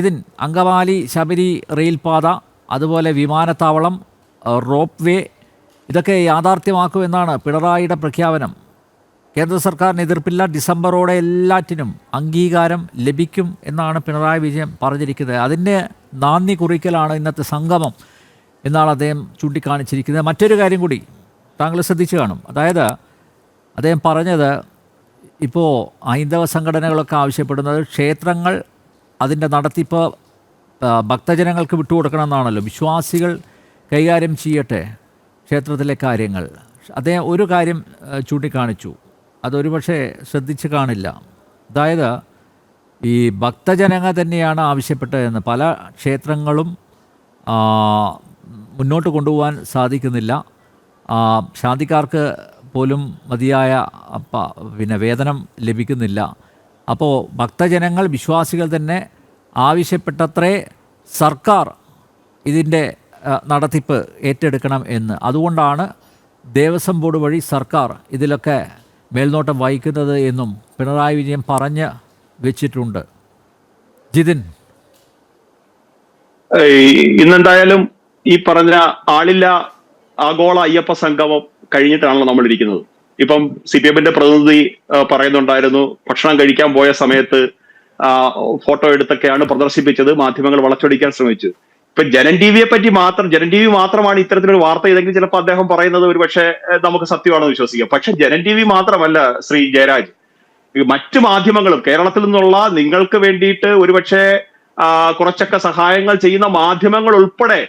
ഇതിൻ അങ്കമാലി ശബരി റെയിൽപാത അതുപോലെ വിമാനത്താവളം റോപ്പ് വേ ഇതൊക്കെ യാഥാർത്ഥ്യമാക്കുമെന്നാണ് പിണറായിയുടെ പ്രഖ്യാപനം. കേന്ദ്ര സർക്കാരിന് എതിർപ്പില്ല ഡിസംബറോടെ എല്ലാറ്റിനും അംഗീകാരം ലഭിക്കും എന്നാണ് പിണറായി വിജയൻ പറഞ്ഞിരിക്കുന്നത്. അതിന്റെ നാന്ദി കുറിക്കലാണ് ഇന്നത്തെ സംഗമം എന്നാണ് അദ്ദേഹം ചൂണ്ടിക്കാണിച്ചിരിക്കുന്നത്. മറ്റൊരു കാര്യം കൂടി താങ്കൾ ശ്രദ്ധിച്ചു കാണും. അതായത് അദ്ദേഹം പറഞ്ഞത് ഇപ്പോൾ ഹൈന്ദവ സംഘടനകളൊക്കെ ആവശ്യപ്പെടുന്നത് ക്ഷേത്രങ്ങൾ അതിന്റെ നടത്തിപ്പ് ഭക്തജനങ്ങൾക്ക് വിട്ടുകൊടുക്കണമെന്നാണല്ലോ. വിശ്വാസികൾ കൈകാര്യം ചെയ്യട്ടെ ക്ഷേത്രത്തിലെ കാര്യങ്ങൾ. അദ്ദേഹം ഒരു കാര്യം ചൂണ്ടിക്കാണിച്ചു. അതൊരു പക്ഷേ ശ്രദ്ധിച്ച് കാണില്ല. അതായത് ഈ ഭക്തജനങ്ങൾ തന്നെയാണ് ആവശ്യപ്പെട്ടതെന്ന്. പല ക്ഷേത്രങ്ങളും മുന്നോട്ട് കൊണ്ടുപോകാൻ സാധിക്കുന്നില്ല. ശാന്തിക്കാർക്ക് പോലും മതിയായ പിന്നെ വേതനം ലഭിക്കുന്നില്ല. അപ്പോൾ ഭക്തജനങ്ങൾ വിശ്വാസികൾ തന്നെ ആവശ്യപ്പെട്ടത്രേ സർക്കാർ ഇതിന്റെ നടത്തിപ്പ് ഏറ്റെടുക്കണം എന്ന്. അതുകൊണ്ടാണ് ദേവസ്വം ബോർഡ് വഴി സർക്കാർ ഇതിലൊക്കെ മേൽനോട്ടം വഹിക്കുന്നത് എന്നും പിണറായി വിജയൻ പറഞ്ഞ് വെച്ചിട്ടുണ്ട്. ജിതിൻ. ഇന്നെന്തായാലും ഈ പറഞ്ഞ ആളില്ല ആഗോള അയ്യപ്പ സംഗമം കഴിഞ്ഞിട്ടാണല്ലോ നമ്മൾ ഇരിക്കുന്നത് ഇപ്പം സി പി എമ്മിന്റെ പ്രതിനിധി പറയുന്നുണ്ടായിരുന്നു ഭക്ഷണം കഴിക്കാൻ പോയ സമയത്ത് ഫോട്ടോ എടുത്തൊക്കെയാണ് പ്രദർശിപ്പിച്ചത് മാധ്യമങ്ങൾ വളച്ചൊടിക്കാൻ ശ്രമിച്ചു. ഇപ്പൊ ജനൻ ടി വിയെ പറ്റി മാത്രം ജനൻ ടി വി മാത്രമാണ് ഇത്തരത്തിലൊരു വാർത്ത ഇതെങ്കിൽ ചിലപ്പോൾ അദ്ദേഹം പറയുന്നത് ഒരു പക്ഷേ നമുക്ക് സത്യമാണെന്ന് വിശ്വസിക്കാം. പക്ഷെ ജനൻ ടി വി മാത്രമല്ല ശ്രീ ജയരാജ്. മറ്റു മാധ്യമങ്ങളും കേരളത്തിൽ നിന്നുള്ള നിങ്ങൾക്ക് വേണ്ടിയിട്ട് ഒരുപക്ഷെ കുറച്ചൊക്കെ സഹായങ്ങൾ ചെയ്യുന്ന മാധ്യമങ്ങൾ ഉൾപ്പെടെ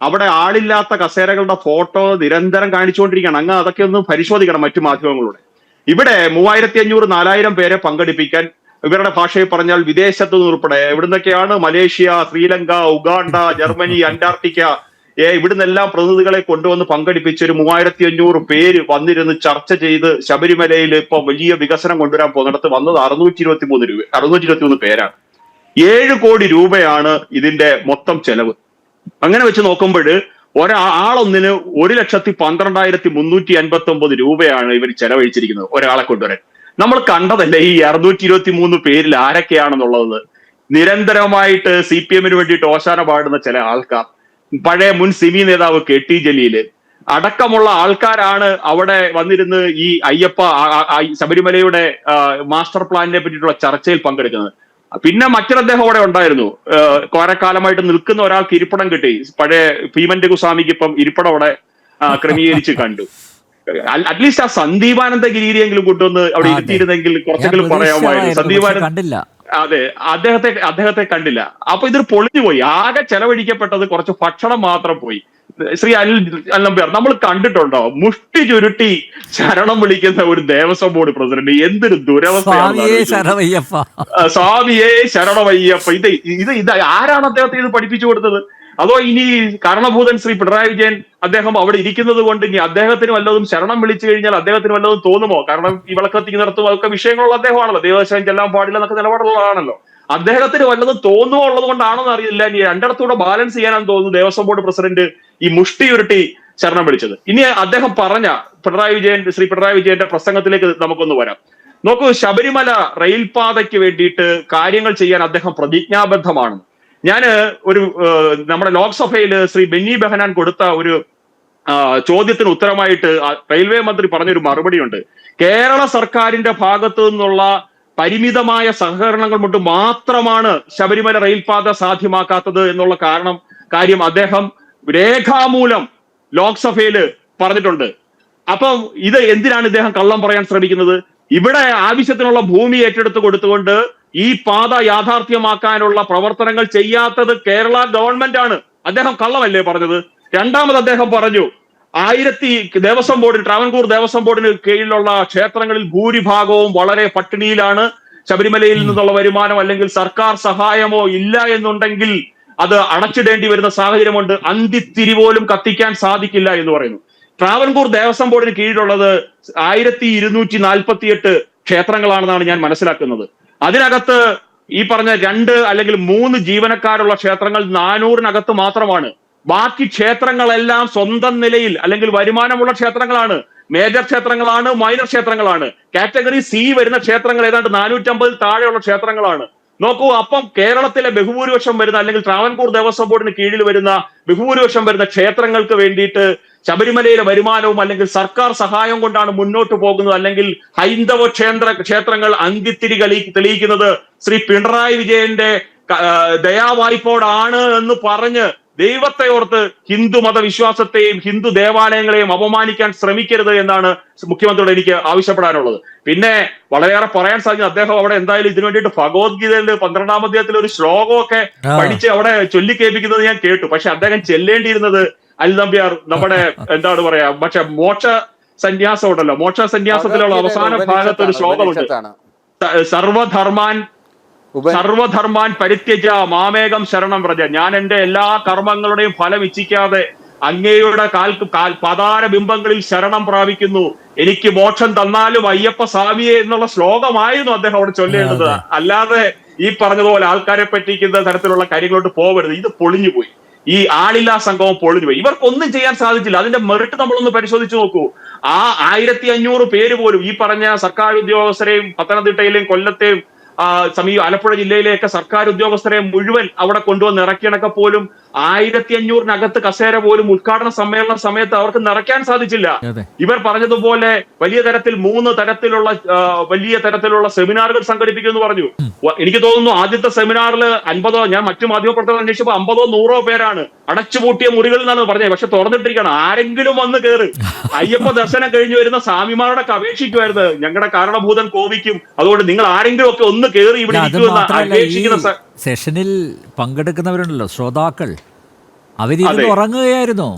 അവിടെ ആളില്ലാത്ത കസേരകളുടെ ഫോട്ടോ നിരന്തരം കാണിച്ചുകൊണ്ടിരിക്കുകയാണ്. അങ്ങ് അതൊക്കെ ഒന്ന് പരിശോധിക്കണം മറ്റു മാധ്യമങ്ങളുടെ ഇവിടെ മൂവായിരത്തി അഞ്ഞൂറ് നാലായിരം പേരെ പങ്കെടുപ്പിക്കാൻ ഇവരുടെ ഭാഷയിൽ പറഞ്ഞാൽ വിദേശത്തു നിന്ന് ഉൾപ്പെടെ ഇവിടുന്നൊക്കെയാണ് Malaysia Sri Lanka Uganda Germany Antarctica ഏ ഇവിടുന്നെല്ലാം പ്രതിനിധികളെ കൊണ്ടുവന്ന് പങ്കെടുപ്പിച്ച് ഒരു മൂവായിരത്തി അഞ്ഞൂറ് പേര് വന്നിരുന്ന് ചർച്ച ചെയ്ത് ശബരിമലയിൽ ഇപ്പൊ വലിയ വികസനം കൊണ്ടുവരാൻ പോകുന്നിടത്ത് വന്നത് അറുന്നൂറ്റി ഇരുപത്തി മൂന്ന് രൂപ അറുന്നൂറ്റി ഇരുപത്തി മൂന്ന് പേരാണ്. ഏഴ് കോടി രൂപയാണ് ഇതിന്റെ മൊത്തം ചെലവ്. അങ്ങനെ വെച്ച് നോക്കുമ്പോൾ ഒരാളൊന്നിന് ഒരു ലക്ഷത്തി പന്ത്രണ്ടായിരത്തി മുന്നൂറ്റി അൻപത്തി ഒമ്പത് രൂപയാണ് ഇവർ ചെലവഴിച്ചിരിക്കുന്നത് ഒരാളെ കൊണ്ടുവരാൻ. നമ്മൾ കണ്ടതല്ലേ ഈ അറുന്നൂറ്റി ഇരുപത്തി മൂന്ന് പേരിൽ ആരൊക്കെയാണെന്നുള്ളത്? നിരന്തരമായിട്ട് സി പി എമ്മിന് വേണ്ടിയിട്ട് ഓശാന പാടുന്ന ചില ആൾക്കാർ. പഴയ മുൻ സിമി നേതാവ് കെ ടി ജലീൽ. അടക്കമുള്ള ആൾക്കാരാണ് അവിടെ വന്നിരുന്ന് ഈ അയ്യപ്പ ശബരിമലയുടെ മാസ്റ്റർ പ്ലാനിനെ പറ്റിയിട്ടുള്ള ചർച്ചയിൽ പങ്കെടുക്കുന്നത്. പിന്നെ മറ്റൊരു അദ്ദേഹം അവിടെ ഉണ്ടായിരുന്നു. കോരക്കാലമായിട്ട് നിൽക്കുന്ന ഒരാൾക്ക് ഇരിപ്പിടം കിട്ടി. പഴയ ഭീമന്റെ ഗുസ്വാമിക്ക് ഇപ്പം ഇരിപ്പിടം അവിടെ ക്രമീകരിച്ച് കണ്ടു. അറ്റ്ലീസ്റ്റ് ആ സന്ദീപാനന്ദ ഗിരിയെങ്കിലും കൊണ്ടുവന്ന് അവിടെ ഇരുത്തിയിരുന്നെങ്കിൽ കുറച്ചെങ്കിലും പറയാമായിരുന്നു. സന്ദീപാനന്ദ കണ്ടില്ല. അതെ അദ്ദേഹത്തെ അദ്ദേഹത്തെ കണ്ടില്ല. അപ്പൊ ഇതൊരു പൊളിഞ്ഞു പോയി ആകെ ചെലവഴിക്കപ്പെട്ടത് കുറച്ച് ഭക്ഷണം മാത്രം പോയി. ശ്രീ അനിൽ അല്ലംബിയർ നമ്മൾ കണ്ടിട്ടുണ്ടോ? മുഷ്ടി ചുരുട്ടി ശരണം വിളിക്കുന്ന ഒരു ദേവസ്വം ബോർഡ് പ്രസിഡന്റ്. എന്തൊരു ദുരവസ്ഥയാണ് സ്വാമിയേ ശരണമയ്യപ്പ. ഇത് ഇത് ഇത് ആരാണ് അദ്ദേഹത്തെ ഇത് പഠിപ്പിച്ചു കൊടുത്തത്? അതോ ഇനി കാരണഭൂതൻ ശ്രീ പിണറായി വിജയൻ അദ്ദേഹം അവിടെ ഇരിക്കുന്നത് കൊണ്ട് ഇനി അദ്ദേഹത്തിന് വല്ലതും ശരണം വിളിച്ചു കഴിഞ്ഞാൽ അദ്ദേഹത്തിന് വല്ലതും തോന്നുമോ? കാരണം ഈ വിളക്കത്തിക്ക് നടത്തും അതൊക്കെ വിഷയങ്ങളുള്ള അദ്ദേഹമാണല്ലോ. ദേവസ്വം ചെല്ലാൻ പാടില്ല എന്നൊക്കെ നിലപാടുള്ളതാണല്ലോ. അദ്ദേഹത്തിന് വല്ലതും തോന്നുമോ ഉള്ളത് കൊണ്ടാണോന്ന് അറിയില്ല. ഇനി രണ്ടിടത്തൂടെ ബാലൻസ് ചെയ്യാനാണ് തോന്നുന്നു ദേവസ്വം ബോർഡ് പ്രസിഡന്റ് ഈ മുഷ്ടി ഉരുട്ടി ശരണം വിളിച്ചത്. ഇനി അദ്ദേഹം പറഞ്ഞ പിണറായി വിജയൻ ശ്രീ പിണറായി വിജയന്റെ പ്രസംഗത്തിലേക്ക് നമുക്കൊന്ന് വരാം. നോക്കൂ ശബരിമല റെയിൽപാതയ്ക്ക് വേണ്ടിയിട്ട് കാര്യങ്ങൾ ചെയ്യാൻ അദ്ദേഹം പ്രതിജ്ഞാബദ്ധമാണ്. ഞാൻ ഒരു നമ്മുടെ ലോക്സഭയിൽ ശ്രീ ബെന്നി ബെഹനാൻ കൊടുത്ത ഒരു ചോദ്യത്തിന് ഉത്തരമായിട്ട് റെയിൽവേ മന്ത്രി പറഞ്ഞൊരു മറുപടിയുണ്ട്. കേരള സർക്കാരിന്റെ ഭാഗത്തു നിന്നുള്ള പരിമിതമായ സഹകരണങ്ങൾ കൊണ്ട് മാത്രമാണ് ശബരിമല റെയിൽപാത സാധ്യമാക്കാത്തത് എന്നുള്ള കാരണം കാര്യം അദ്ദേഹം രേഖാമൂലം ലോക്സഭയിൽ പറഞ്ഞിട്ടുണ്ട്. അപ്പം ഇത് എന്തിനാണ് ഇദ്ദേഹം കള്ളം പറയാൻ ശ്രമിക്കുന്നത്? ഇവിടെ ആവശ്യത്തിനുള്ള ഭൂമി ഏറ്റെടുത്ത് കൊടുത്തുകൊണ്ട് ഈ പാത യാഥാർത്ഥ്യമാക്കാനുള്ള പ്രവർത്തനങ്ങൾ ചെയ്യാത്തത് കേരള ഗവൺമെന്റ് ആണ് അദ്ദേഹം കള്ളമല്ലേ പറഞ്ഞത്? രണ്ടാമത് അദ്ദേഹം പറഞ്ഞു ആയിരത്തി ദേവസ്വം ബോർഡിന് ട്രാവൻകൂർ ദേവസ്വം ബോർഡിന് കീഴിലുള്ള ക്ഷേത്രങ്ങളിൽ ഭൂരിഭാഗവും വളരെ പട്ടിണിയിലാണ്. ശബരിമലയിൽ നിന്നുള്ള വരുമാനം അല്ലെങ്കിൽ സർക്കാർ സഹായമോ ഇല്ല എന്നുണ്ടെങ്കിൽ അത് അടച്ചിടേണ്ടി വരുന്ന സാഹചര്യമുണ്ട്. അന്തിത്തിരി പോലും കത്തിക്കാൻ സാധിക്കില്ല എന്ന് പറയുന്നു. ട്രാവൻകൂർ ദേവസ്വം ബോർഡിന് കീഴിലുള്ളത് ആയിരത്തി ഇരുന്നൂറ്റി നാൽപ്പത്തിയെട്ട് ക്ഷേത്രങ്ങളാണെന്നാണ് ഞാൻ മനസ്സിലാക്കുന്നത്. അതിനകത്ത് ഈ പറഞ്ഞ രണ്ട് അല്ലെങ്കിൽ മൂന്ന് ജീവനക്കാരുള്ള ക്ഷേത്രങ്ങൾ നാനൂറിനകത്ത് മാത്രമാണ്. ബാക്കി ക്ഷേത്രങ്ങളെല്ലാം സ്വന്തം നിലയിൽ അല്ലെങ്കിൽ വരുമാനമുള്ള ക്ഷേത്രങ്ങളാണ്. മേജർ ക്ഷേത്രങ്ങളാണ് മൈനർ ക്ഷേത്രങ്ങളാണ്. കാറ്റഗറി സി വരുന്ന ക്ഷേത്രങ്ങൾ ഏതാണ്ട് നാനൂറ്റമ്പതിൽ താഴെയുള്ള ക്ഷേത്രങ്ങളാണ്. നോക്കൂ അപ്പം കേരളത്തിലെ ബഹുഭൂരിപക്ഷം വരുന്ന അല്ലെങ്കിൽ ട്രാവൻകൂർ ദേവസ്വം ബോർഡിന് കീഴിൽ വരുന്ന ബഹുഭൂരിപക്ഷം വരുന്ന ക്ഷേത്രങ്ങൾക്ക് വേണ്ടിയിട്ട് ശബരിമലയിലെ വരുമാനവും അല്ലെങ്കിൽ സർക്കാർ സഹായം കൊണ്ടാണ് മുന്നോട്ട് പോകുന്നത് അല്ലെങ്കിൽ ഹൈന്ദവ ക്ഷേത്ര ക്ഷേത്രങ്ങൾ അങ്കിത്തിരി കളി തെളിയിക്കുന്നത് ശ്രീ പിണറായി വിജയന്റെ ദയാവായ്പോടാണ് എന്ന് പറഞ്ഞ് ദൈവത്തെ ഓർത്ത് ഹിന്ദു മതവിശ്വാസത്തെയും ഹിന്ദു ദേവാലയങ്ങളെയും അപമാനിക്കാൻ ശ്രമിക്കരുത് എന്നാണ് മുഖ്യമന്ത്രിയോട് എനിക്ക് ആവശ്യപ്പെടാനുള്ളത്. പിന്നെ വളരെയേറെ പറയാൻ സാധിക്കും. അദ്ദേഹം അവിടെ എന്തായാലും ഇതിനു വേണ്ടിയിട്ട് ഭഗവത്ഗീതയിൽ പന്ത്രണ്ടാം അധ്യായത്തിൽ ഒരു ശ്ലോകമൊക്കെ. പഠിച്ച് അവിടെ ചൊല്ലിക്കേൽപ്പിക്കുന്നത് ഞാൻ കേട്ടു. പക്ഷെ അദ്ദേഹം ചെല്ലേണ്ടിയിരുന്നത് അൽ നമ്പ്യാർ നമ്മുടെ എന്താണ് പറയാ പക്ഷെ മോക്ഷ സന്യാസം ഉണ്ടല്ലോ. മോക്ഷ സന്യാസത്തിലുള്ള അവസാന ഭാഗത്ത് ഒരു ശ്ലോകമുണ്ട്. സർവധർമാൻ സർവധർമാൻ പരിത്യജ മാമേകം ശരണം വ്രജ. ഞാൻ എന്റെ എല്ലാ കർമ്മങ്ങളുടെയും ഫലം ഇച്ഛിക്കാതെ അങ്ങയുടെ കാൽ കാൽ പതാര ബിംബങ്ങളിൽ ശരണം പ്രാപിക്കുന്നു. എനിക്ക് മോക്ഷം തന്നാലും അയ്യപ്പ സ്വാമിയെ എന്നുള്ള ശ്ലോകമായിരുന്നു അദ്ദേഹം അവിടെ ചൊല്ലേണ്ടത്. അല്ലാതെ ഈ പറഞ്ഞതുപോലെ ആൾക്കാരെ പറ്റിക്കുന്ന തരത്തിലുള്ള കാര്യങ്ങളോട്ട് പോകരുത്. ഇത് പൊളിഞ്ഞുപോയി ഈ ആളില്ലാ സംഘവും പൊളിഞ്ഞുപോയി ഇവർക്കൊന്നും ചെയ്യാൻ സാധിച്ചില്ല. അതിന്റെ മെറിറ്റ് നമ്മളൊന്ന് പരിശോധിച്ചു നോക്കൂ. ആ ആയിരത്തി അഞ്ഞൂറ് പേര് പോലും ഈ പറഞ്ഞ സർക്കാർ ഉദ്യോഗസ്ഥരെയും പത്തനംതിട്ടയിലെയും കൊല്ലത്തെയും ആ, സമീപ ആലപ്പുഴ ജില്ലയിലെയൊക്കെ സർക്കാർ ഉദ്യോഗസ്ഥരെ മുഴുവൻ അവിടെ കൊണ്ടുവന്ന് ഇറക്കിയണക്കെ പോലും ആയിരത്തി അഞ്ഞൂറിനകത്ത് കസേര പോലും ഉദ്ഘാടന സമ്മേളന സമയത്ത് അവർക്ക് നിറയ്ക്കാൻ സാധിച്ചില്ല. ഇവർ പറഞ്ഞതുപോലെ വലിയ തരത്തിൽ മൂന്ന് തരത്തിലുള്ള വലിയ തരത്തിലുള്ള സെമിനാറുകൾ സംഘടിപ്പിക്കുമെന്ന് പറഞ്ഞു. എനിക്ക് തോന്നുന്നു ആദ്യത്തെ സെമിനാറിൽ അൻപതോ ഞാൻ മറ്റു മാധ്യമപ്രവർത്തകർ അന്വേഷിച്ചപ്പോൾ അമ്പതോ നൂറോ പേരാണ് അടച്ചുപൂട്ടിയ മുറികളിൽ നിന്നാണ് പറഞ്ഞത്. പക്ഷെ തുറന്നിട്ടിരിക്കണം ആരെങ്കിലും വന്ന് കയറി. അയ്യപ്പ ദർശനം കഴിഞ്ഞു വരുന്ന സ്വാമിമാരോടൊക്കെ അപേക്ഷിക്കുമായിരുന്നു. ഞങ്ങളുടെ കാരണഭൂതൻ കോവിക്കും അതുകൊണ്ട് നിങ്ങൾ ആരെങ്കിലും ഒക്കെ ഒന്ന് കയറി ഇവിടെ അല്ല, അത് മാത്രമല്ല ഈ അപേക്ഷിക്കുന്ന സെഷനിൽ പങ്കെടുക്കുന്നവരുണ്ടല്ലോ ശ്രോതാക്കൾ അവരിരുന്ന് അതെ. ഉറങ്ങുകയായിരുന്നു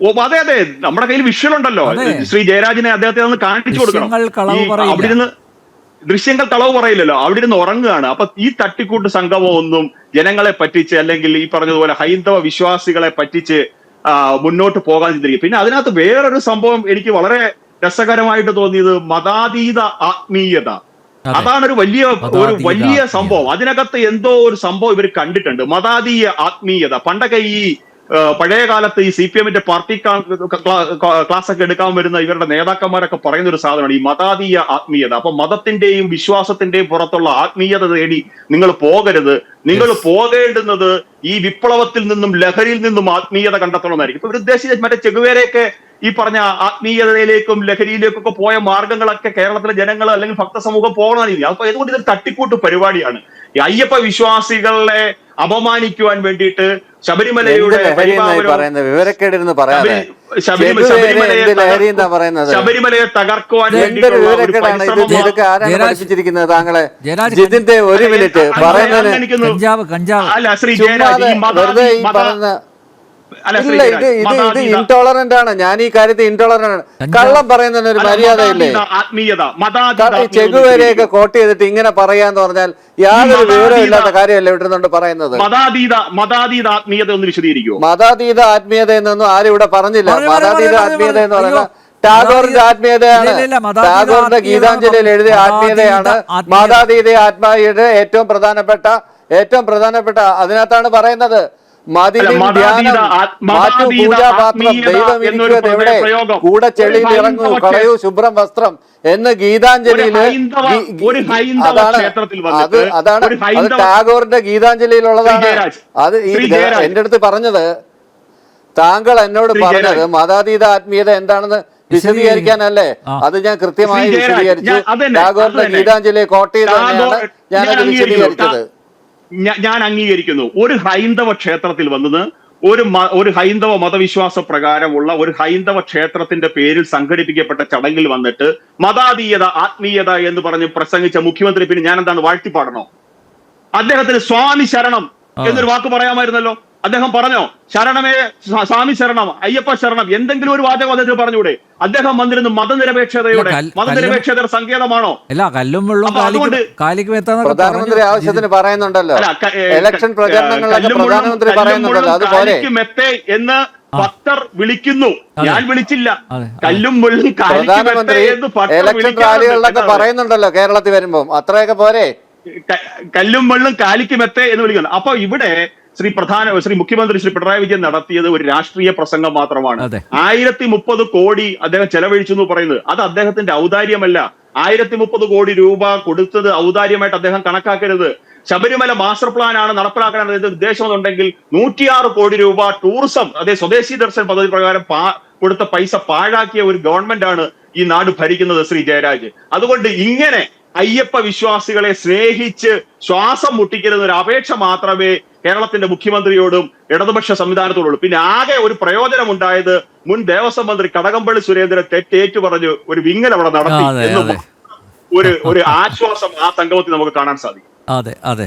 ഓ അതെ അതെ നമ്മുടെ കയ്യിൽ വിഷ്വൽ ഉണ്ടല്ലോ അതെ. ശ്രീ ജയരാജനെ അദ്ദേഹത്തെ ഒന്ന് കാണിച്ചു കൊടുക്കണം ദൃശ്യങ്ങൾ കളവ് ഈ പറയില്ല. അവിടെ ഇരുന്ന് ദൃശ്യങ്ങൾ തളവ് പറയില്ലല്ലോ അവിടെ ഇരുന്ന് ഉറങ്ങുകയാണ് അപ്പൊ ഈ തട്ടിക്കൂട്ട് സംഗമം ഒന്നും ജനങ്ങളെ പറ്റിച്ച് അല്ലെങ്കിൽ ഈ പറഞ്ഞതുപോലെ ഹൈന്ദവ വിശ്വാസികളെ പറ്റിച്ച് ആ, മുന്നോട്ട് പോകാൻ ചിന്തിരിക്കും പിന്നെ അതിനകത്ത് വേറൊരു സംഭവം എനിക്ക് വളരെ രസകരമായിട്ട് തോന്നിയത് മതാതീത ആത്മീയത. അതാണ് ഒരു വലിയ ഒരു വലിയ സംഭവം. അതിനകത്ത് എന്തോ ഒരു സംഭവം ഇവർ കണ്ടിട്ടുണ്ട്. മതാതീയ ആത്മീയത. പണ്ടൊക്കെ ഈ പഴയ കാലത്ത് ഈ സി പി എമ്മിന്റെ പാർട്ടി ക്ലാസ് ഒക്കെ എടുക്കാൻ വരുന്ന ഇവരുടെ നേതാക്കന്മാരൊക്കെ പറയുന്ന ഒരു സാധനമാണ് ഈ മതാതീയ ആത്മീയത. അപ്പൊ മതത്തിന്റെയും വിശ്വാസത്തിന്റെയും പുറത്തുള്ള ആത്മീയത തേടി നിങ്ങൾ പോകരുത്. നിങ്ങൾ പോകേണ്ടുന്നത് ഈ വിപ്ലവത്തിൽ നിന്നും ലഹരിയിൽ നിന്നും ആത്മീയത കണ്ടെത്തണമെന്നായിരിക്കും. ഇപ്പൊ ഉദ്ദേശിച്ച മറ്റേ ചെകുവേരെയൊക്കെ ഈ പറഞ്ഞ ആത്മീയതയിലേക്കും ലഹരിയിലേക്കും ഒക്കെ പോയ മാർഗങ്ങളൊക്കെ കേരളത്തിലെ ജനങ്ങൾ അല്ലെങ്കിൽ ഭക്തസമൂഹം പോകണമെന്നില്ല. അപ്പൊ അതുകൊണ്ട് ഇതൊരു തട്ടിക്കൂട്ട് പരിപാടിയാണ്? അയ്യപ്പ വിശ്വാസികളെ അപമാനിക്കുവാൻ വേണ്ടിയിട്ട് ശബരിമലയുടെ വിവരക്കേടിരുന്ന് പറയാതെ. ശബരിമലയെ തകർക്കുവാൻ ആരാണ് താങ്കളെ? ജിതിന്റെ ഒരു മിനിറ്റ് പറയുന്നത് പറയുന്നതിന് അല്ല ശ്രീ ജയരാജ് ഇല്ല ഇത് ഇത് ഇത് ഇൻടോളറന്റ് ആണ്. ഞാൻ ഈ കാര്യത്തിൽ ഇൻടോളറന്റ് ആണ്. കള്ളം പറയുന്നതിന് ഒരു മര്യാദയില്ലേ? ചെകുവരെയൊക്കെ കോട്ട് ചെയ്തിട്ട് ഇങ്ങനെ പറയാന്ന് പറഞ്ഞാൽ യാതൊരു വിവരവും ഇല്ലാത്ത കാര്യമല്ല ഇവിടുന്നുണ്ട് പറയുന്നത്? മതാതീത മതാതീത ആത്മീയത ഒന്ന് വിശദീകരിക്കുമോ മതാതീത ആത്മീയത എന്നൊന്നും ആരും ഇവിടെ പറഞ്ഞില്ല. പറഞ്ഞു, പറഞ്ഞു, മതാതീത ആത്മീയത എന്ന് പറഞ്ഞാൽ പറയുന്നത് ടാഗോറിന്റെ ആത്മീയതയാണ്. ഇല്ല, ഇല്ല, മതാതീത ടാഗോറിന്റെ ഗീതാഞ്ജലിയിൽ എഴുതിയ ആത്മീയതയാണ് ആത്മീയത. മതാതീത ആത്മീയയുടെ ഏറ്റവും പ്രധാനപ്പെട്ട ഏറ്റവും പ്രധാനപ്പെട്ട അതിനകത്താണ് പറയുന്നത്. കൂടെ ചെളിയിൽ ഇറങ്ങൂ കളയൂ ശുഭ്രം വസ്ത്രം എന്ന് ഗീതാഞ്ജലിയിൽ അതാണ് ക്ഷേത്രത്തിൽ അത് വന്നിട്ട് അതാണ് അത് ടാഗോറിന്റെ ഗീതാഞ്ജലിയിലുള്ളതാണ്. അത് ഈ. എന്റെ അടുത്ത് പറഞ്ഞത് താങ്കൾ എന്നോട് പറഞ്ഞത്. മതാതീത ആത്മീയത എന്താണെന്ന് വിശദീകരിക്കാനല്ലേ? അത് ഞാൻ കൃത്യമായി വിശദീകരിച്ചു ടാഗോറിന്റെ ഗീതാഞ്ജലിയെ ഗീതാഞ്ജലി കോട്ട് ചെയ്ത് ഞാനത്. വിശദീകരിച്ചത്. ഞാൻ അംഗീകരിക്കുന്നു. ഒരു ഹൈന്ദവ ക്ഷേത്രത്തിൽ വന്നത് ഒരു മ- ഒരു ഹൈന്ദവ മതവിശ്വാസ പ്രകാരമുള്ള ഒരു ഹൈന്ദവ ക്ഷേത്രത്തിന്റെ പേരിൽ സംഘടിപ്പിക്കപ്പെട്ട ചടങ്ങിൽ വന്നിട്ട് മതാതീയത ആത്മീയത എന്ന് പറഞ്ഞ് പ്രസംഗിച്ച മുഖ്യമന്ത്രി പിന്നെ ഞാൻ എന്താണ് വാഴ്ത്തിപ്പാടണോ? അദ്ദേഹത്തിന് സ്വാമി ശരണം എന്നൊരു വാക്ക് പറയാമായിരുന്നല്ലോ. അദ്ദേഹം പറഞ്ഞോ ശരണമേ സ്വാമി ശരണം അയ്യപ്പ ശരണം. എന്തെങ്കിലും ഒരു വാചകം അദ്ദേഹത്തിന് പറഞ്ഞൂടെ അദ്ദേഹം വന്നിരുന്നു മതനിരപേക്ഷതയുടെ. മതനിരപേക്ഷത മതനിരപേക്ഷതയുടെ സങ്കേതമാണോ? അല്ല കല്ലും വെള്ളം അതുകൊണ്ട് പ്രധാനമന്ത്രി. ആവശ്യത്തിന് പറയുന്നുണ്ടല്ലോ. ഇലക്ഷൻ പ്രചരണങ്ങളിലൊക്കെ മെത്തേ എന്ന് ഭക്തർ വിളിക്കുന്നു. ഞാൻ വിളിച്ചില്ല. കല്ലും വെള്ളും പ്രധാനമന്ത്രി ഇലക്ഷൻ റാലികളിലൊക്കെ പറയുന്നുണ്ടല്ലോ കേരളത്തിൽ വരുമ്പോ. അത്രയൊക്കെ പോരെ? കല്ലും വെള്ളും കാലിക്കുമെത്തേ എന്ന് വിളിക്കുന്നു. അപ്പൊ ഇവിടെ ശ്രീ പ്രധാന ശ്രീ മുഖ്യമന്ത്രി ശ്രീ പിണറായി വിജയൻ നടത്തിയത് ഒരു രാഷ്ട്രീയ പ്രസംഗം മാത്രമാണ്. ആയിരത്തി മുപ്പത് കോടി അദ്ദേഹം ചെലവഴിച്ചു എന്ന് പറയുന്നത്. അത് അദ്ദേഹത്തിന്റെ ഔദാര്യമല്ല. ആയിരത്തി മുപ്പത് കോടി രൂപ കൊടുത്തത് ഔദാര്യമായിട്ട് അദ്ദേഹം കണക്കാക്കരുത്. ശബരിമല മാസ്റ്റർ പ്ലാൻ ആണ് നടപ്പിലാക്കാൻ അദ്ദേഹത്തിന് ഉദ്ദേശമെന്നുണ്ടെങ്കിൽ നൂറ്റിയാറ് കോടി രൂപ ടൂറിസം അതേ സ്വദേശി ദർശൻ പദ്ധതി പ്രകാരം കൊടുത്ത പൈസ പാഴാക്കിയ ഒരു ഗവൺമെന്റ് ആണ് ഈ നാട് ഭരിക്കുന്നത് ശ്രീ ജയരാജ്. അതുകൊണ്ട് ഇങ്ങനെ അയ്യപ്പ വിശ്വാസികളെ സ്നേഹിച്ച് ശ്വാസം മുട്ടിക്കരുന്ന ഒരു അപേക്ഷ മാത്രമേ കേരളത്തിന്റെ മുഖ്യമന്ത്രിയോടും ഇടതുപക്ഷ സംവിധാനത്തോടുള്ളൂ. പിന്നെ ആകെ ഒരു പ്രയോജനം ഉണ്ടായത് മുൻ ദേവസ്വം മന്ത്രി കടകംപള്ളി സുരേന്ദ്രൻ തെറ്റേറ്റു പറഞ്ഞു ഒരു വിങ്ങൽ അവിടെ നടത്തി എന്ന് ഒരു ഒരു ആശ്വാസം ആ സംഗമത്തിൽ നമുക്ക് കാണാൻ സാധിക്കും. അതെ അതെ.